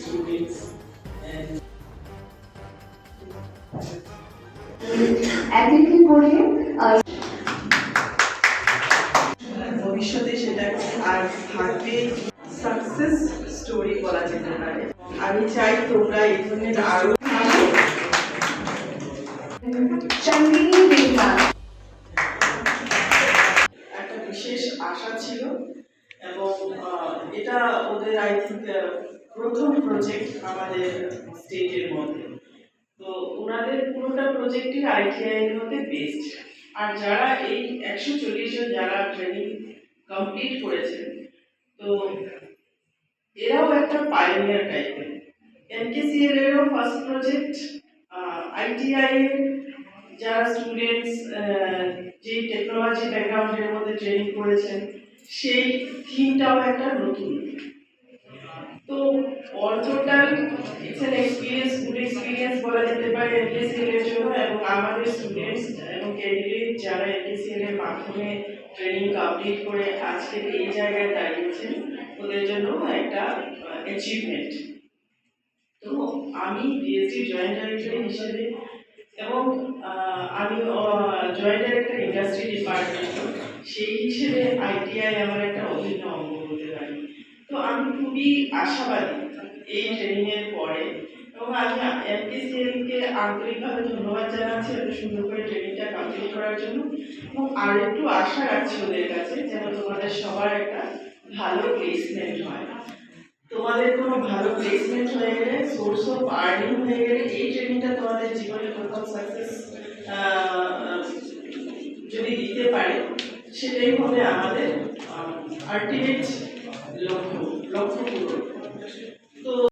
students and এক একটি করে ভবিষ্যতে সেটা আর থাকবে সাকসেস স্টোরি বলা যেতে পারে। আমি চাই তোমরা এই ধরনের আরও একটা বিশেষ আশা ছিল এবং এটা ওদের আই থিঙ্ক প্রথম প্রজেক্ট আমাদের স্টেটের মধ্যে। তো ওনাদের পুরোটা প্রজেক্টই আইটিআই মধ্যে বেস্ট আর যারা এই একশো চল্লিশ জন যারা ট্রেনিং কমপ্লিট করেছেন তো এরাও একটা পাইনিয়ার টাইপের এমকেসিএল এরও ফার্স্ট প্রজেক্ট আইটিআই এর যারা স্টুডেন্টস যে টেকনোলজি ব্যাকগ্রাউন্ডের মধ্যে ট্রেনিং করেছেন, সেই থিমটাও একটা নতুন। তো total it's an experience good experience বলা যেতে পারে এমকেসিএল এর জন্য এবং আমাদের স্টুডেন্টস এবং ক্যান্ডিডেট যারা এমকেসিএল এর মাধ্যমে ট্রেনিং কমপ্লিট করে আজকে এই জায়গায় দাঁড়িয়েছেন, ওদের জন্য একটা অ্যাচিভমেন্ট তো আমি বিএসসি জয়েন্ট ডাইরেক্টর হিসেবে এবং আমি জয়েন্ট ডাইরেক্টর ইন্ডাস্ট্রি ডিপার্টমেন্ট সেই হিসেবে আইটিআই আমার একটা খুবই আশাবাদী এই ট্রেনিং এর পরে। এবং আমি এমপিসিএল কে আন্তরিকভাবে ধন্যবাদ জানাচ্ছি এত সুন্দর করে ট্রেনিংটা কমপ্লিট করার জন্য। এবং আর একটু আশা রাখছি ওদের কাছে যেন তোমাদের সবার একটা ভালো প্লেসমেন্ট হয়। তোমাদের কোনো ভালো প্লেসমেন্ট হয়ে গেলে সোর্স অফ আর্নিং হয়ে গেলে এই ট্রেনিংটা তোমাদের জীবনে প্রথম সাকসেস যদি দিতে পারে, সেটাই হবে আমাদের আলটিমেট 要求要求我们就是做